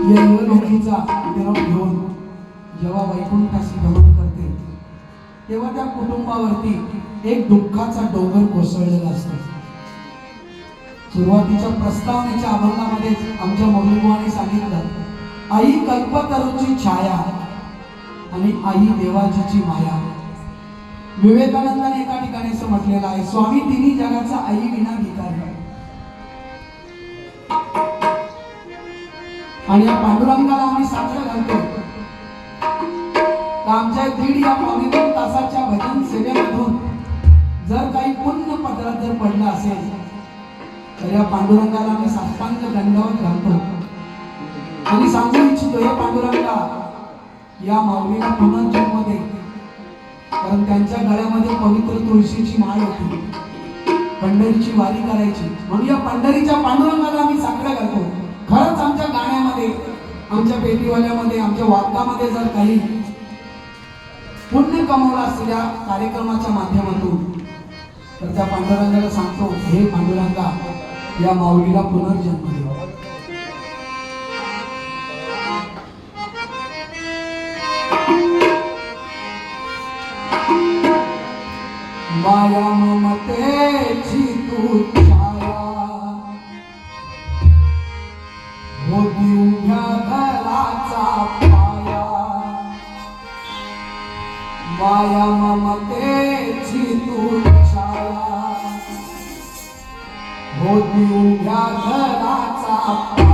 यैवलोकीचा निरोप घेऊन जेव्हा वैकुंठाशी गमन करते तेव्हा त्या कुटुंबावरती एक दुःखाचा डोंगर कोसळलेला असतो. सुरुवातीच्या प्रस्तावनेच्या अभंगामध्ये आमच्या मौलिकवाने सांगितलं आई कल्पतरूची छाया आणि आई देवाजीची माया. विवेकानंदाने एका ठिकाणी असं म्हटलेलं आहे स्वामी तिन्ही जगाचा आई विना भिकारी. आणि या पांडुरंगाला आम्ही साखर घालतो. तर आमच्या दीड या पावणे दोन तासाच्या भजन सेवेमधून जर काही पुण्य पत्रात जर पडलं असेल तर या पांडुरंगाला आम्ही साष्टांग दंडावर घालतो. आणि सांगू इच्छितो हे पांडुरंगा या माऊलीला पुनर्जन्म दे. कारण त्यांच्या गळ्यामध्ये पवित्र तुळशीची माळ होती. पंढरीची वारी करायची. म्हणून या पंढरीच्या पांडुरंगाला आमच्या पेटीवाल्यामध्ये आमच्या वाक्यामध्ये जर काही पुण्य कमवलं असलेल्या कार्यक्रमाच्या माध्यमातून तर त्या पांडुरंगाला सांगतो हे पांडुरंगा या माऊलीला पुनर्जन्म दे. माया ममतेची तू छाया होती माया ममतेची तू छाया होती उभ्या घराचा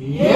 Yeah.